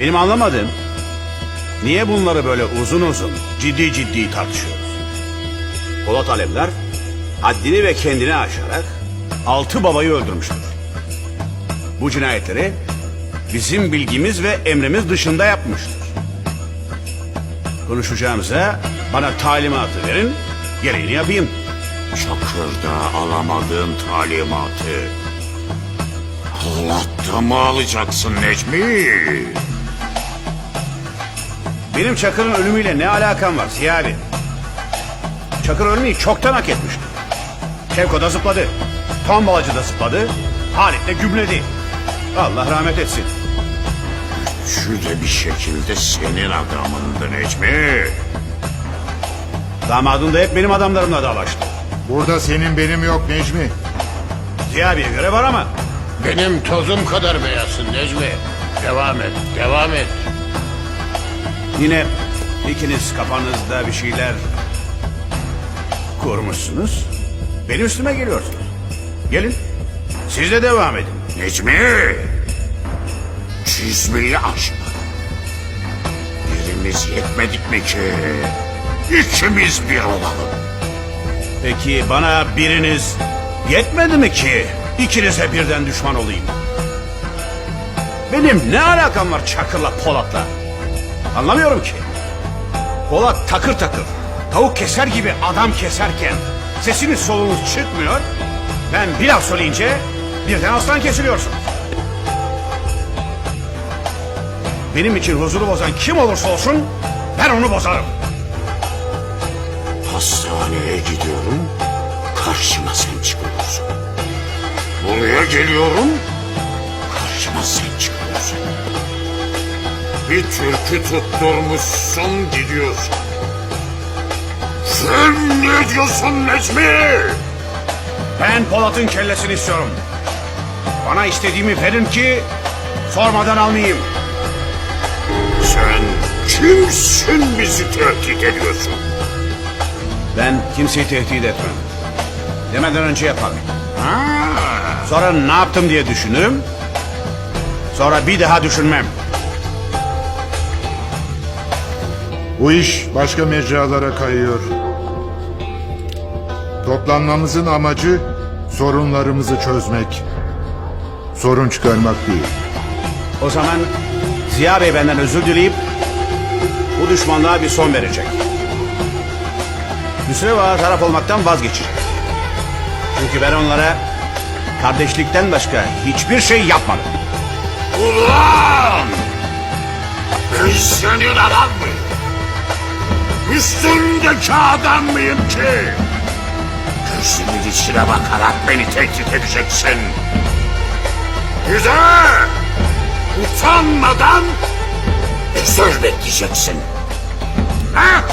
Benim anlamadığım niye bunları böyle uzun uzun ciddi ciddi tartışıyoruz? Polat Alemdar haddini ve kendini aşarak altı babayı öldürmüştür. Bu cinayetleri bizim bilgimiz ve emrimiz dışında yapmıştır. Konuşacağımıza bana talimatı verin, gereğini yapayım. Çakır'da alamadığın talimatı Allah'ta mı alacaksın Necmi? Benim Çakır'ın ölümüyle ne alakam var Ziya abi? Çakır ölmeyi çoktan hak etmişti. Şevko da zıpladı. Tombalacı da zıpladı. Halit de gümledi. Allah rahmet etsin. Şu de bir şekilde senin adamındı Necmi. Damadın da hep benim adamlarımla dalaştı. Burada senin benim yok Necmi. Ziya abiye göre var ama Benim tozum kadar beyazsın Necmi. Devam et, devam et. Yine ikiniz kafanızda bir şeyler kurmuşsunuz. Benim üstüme geliyorsunuz. Gelin. Siz de devam edin. Necmi! Çizmeyi aşma. Birimiz yetmedik mi ki? İkimiz bir olalım. Peki bana biriniz yetmedi mi ki ikinize birden düşman olayım? Benim ne alakam var Çakır'la Polat'la? Anlamıyorum ki. Polat takır takır, tavuk keser gibi adam keserken sesiniz solunuz çıkmıyor. Ben bir laf söyleyince birden aslan kesiliyorsun. Benim için huzuru bozan kim olursa olsun ben onu bozarım. Hastaneye gidiyorum. Karşıma sen çıkıyorsun. Buraya geliyorum. Karşıma sen çıkıyorsun. Bir türkü tutturmuşsun gidiyorsun. Sen ne diyorsun Necmi? Ben Polat'ın kellesini istiyorum. Bana istediğimi verin ki sormadan almayayım. Sen kimsin bizi tehdit ediyorsun? Ben kimseyi tehdit etmem. Demeden önce yaparım. Ha, Sonra ne yaptım diye düşünürüm. Sonra bir daha düşünmem. Bu iş başka mecralara kayıyor. Toplanmamızın amacı sorunlarımızı çözmek. Sorun çıkarmak değil. O zaman Ziya Bey benden özür dileyip bu düşmanlığa bir son verecek. Ağa taraf olmaktan vazgeçecek. Çünkü ben onlara kardeşlikten başka hiçbir şey yapmadım. Ulan! Ben senin adam mıyım? Üstündeki adam mıyım ki? Gözümün içine bakarak beni tehdit edeceksin. Güzel! Utanmadan söz bekleyeceksin. Ha?